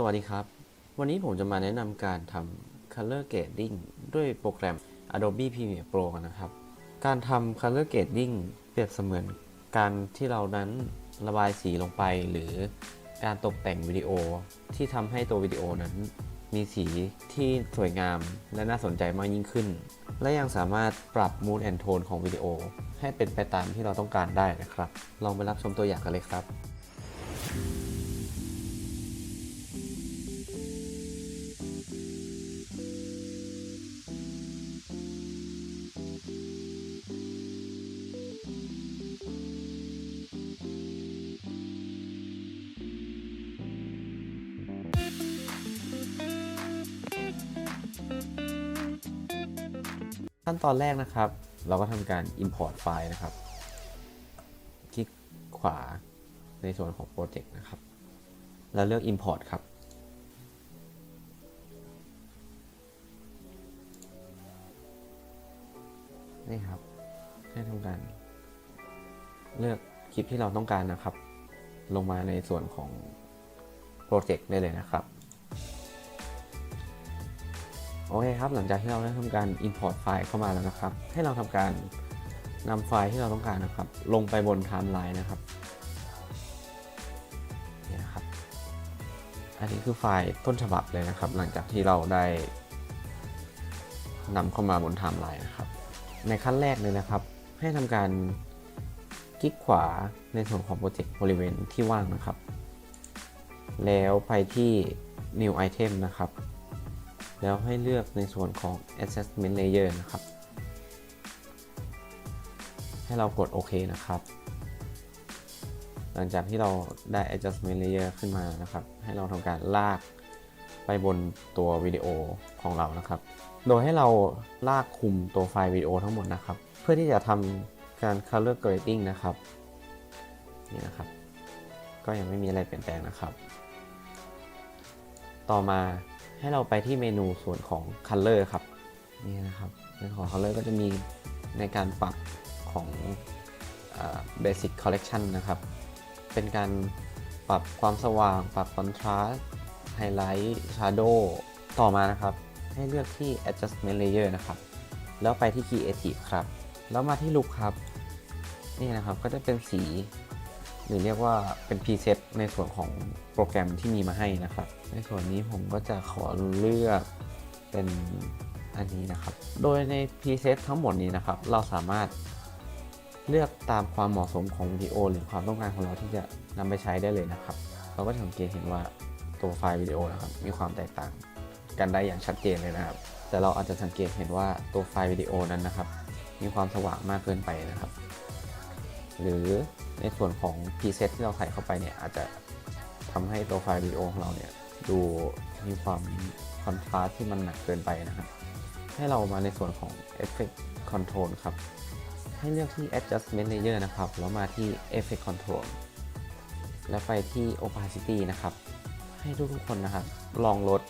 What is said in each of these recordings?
สวัสดีครับ วันนี้ผมจะมาแนะนำการทำ Color Grading ด้วยโปรแกรม Adobe Premiere Pro นนะครับ การทำ Color Grading เปรียบเสมือนการที่เรานั้นระบายสีลงไป หรือการตกแต่งวิดีโอที่ทำให้ตัววิดีโอนั้น มีสีที่สวยงามและน่าสนใจมากยิ่งขึ้น และยังสามารถปรับ Mood and Tone ของวิดีโอ ให้เป็นไปตามที่เราต้องการได้นะครับ ลองไปรับชมตัวอย่างกันเลยครับ ขั้นตอนแรกนะครับ เราก็ทำการ import ไฟล์นะครับ คลิกขวาในส่วนของโปรเจกต์นะครับ แล้วเลือก import ครับ นี่ครับ ให้ทำการ เลือกคลิปที่เราต้องการนะครับ ลงมาในส่วนของโปรเจกต์ได้เลยนะครับ โอเคครับ หลังจากที่เราได้ทำการ import ไฟล์เข้ามาแล้วนะครับ ให้เราทำการนำไฟล์ที่เราต้องการนะครับ ลงไปบนไทม์ไลน์นะครับนี่นะครับ อันนี้คือไฟล์ต้นฉบับเลยนะครับ หลังจากที่เราได้นำเข้ามาบนไทม์ไลน์นะครับ ในขั้นแรกเลยนะครับ ให้ทำการคลิกขวาในส่วนของโปรเจกต์บริเวณที่ว่างนะครับ แล้วไปที่ new item นะครับ แล้วให้เลือกในส่วนของ Adjustment Layer นะครับ ให้เรากดโอเคนะครับ หลังจากที่เราได้ Adjustment Layer ขึ้นมานะครับ ให้เราทำการลากไปบนตัววิดีโอของเรานะครับ โดยให้เราลากคุมตัวไฟล์วิดีโอทั้งหมดนะครับ เพื่อที่จะทำการ Color Grading นะครับ นี่นะครับ ก็ยังไม่มีอะไรเปลี่ยนแปลงนะครับ ต่อมา ให้เราไปที่เมนูส่วนของ Color ครับนี่นะครับในของ Color ก็จะมีในการปรับของเอ่อ Basic Collection นะครับ เป็นการปรับความสว่าง ปรับ Contrast Highlight Shadow ต่อมานะครับ ให้เลือกที่ Adjustment Layer นะครับ แล้วไปที่ Creative ครับ แล้วมาที่ Look ครับ นี่นะครับก็จะเป็นสี หรือเรียกว่าเป็นพรีเซตในส่วนของโปรแกรมที่มีมาให้นะครับ ในส่วนนี้ผมก็จะขอเลือกเป็นอันนี้นะครับ โดยในพรีเซตทั้งหมดนี้นะครับ เราสามารถเลือกตามความเหมาะสมของวิดีโอ หรือความต้องการของเราที่จะนำไปใช้ได้เลยนะครับ เราก็จะสังเกตเห็นว่าตัวไฟล์วิดีโอนะครับมีความแตกต่างกันได้อย่างชัดเจนเลยนะครับ แต่เราอาจจะสังเกตเห็นว่าตัวไฟล์วิดีโอนั้นนะครับ มีความสว่างมากเกินไปนะครับ หรือในส่วนของ preset ที่เราใส่เข้าไปเนี่ยอาจจะทำให้ตัวไฟล์วิดีโอของเราเนี่ยดูมีความคอนทราสที่มันหนักเกินไปนะครับ ให้เรามาในส่วนของ Effect Control ครับ ให้เลือกที่ Adjustment Layer นะครับ แล้วมาที่ Effect Control แล้วไปที่ Opacity นะครับ ให้ทุกๆคนนะครับลองลด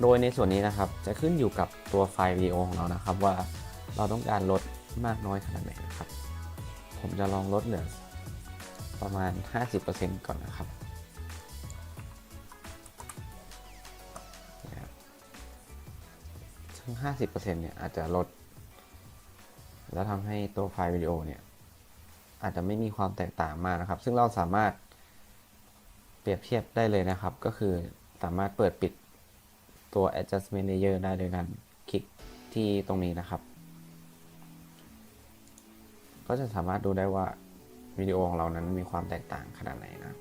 โดยในส่วนนี้นะครับ จะขึ้นอยู่กับตัวไฟล์วิดีโอของเรานะครับ ว่าเราต้องการลดมากน้อยขนาดไหนนะครับ ผมจะลองลดเหลือประมาณ 50%ก่อนนะครับ ซึ่ง 50%เนี่ยอาจจะลด แล้วทำให้ตัวไฟล์วิดีโอเนี่ย อาจจะไม่มีความแตกต่างมากนะครับ ซึ่งเราสามารถเปรียบเทียบได้เลยนะครับ ก็คือสามารถเปิดปิดตัว adjustment layer ได้โดยการคลิกที่ตรงนี้นะครับ ก็จะสามารถดูได้ว่าวิดีโอของเรานั้นมีความแตกต่างขนาดไหนนะ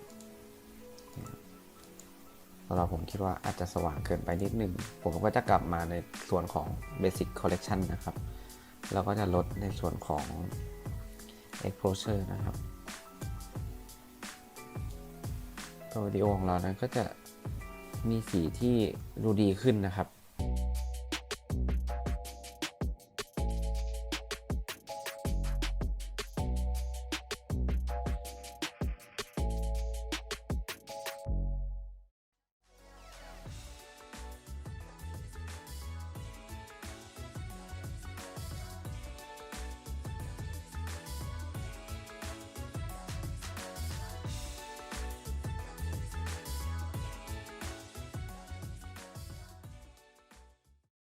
สำหรับผมคิดว่าอาจจะสว่างเกินไปนิดนึง ผมก็จะกลับมาในส่วนของ Basic Collection นะครับ แล้วก็จะลดในส่วนของ Exposure นะครับ ตัววิดีโอของเรานั้นก็จะมีสีที่ดูดีขึ้นนะครับ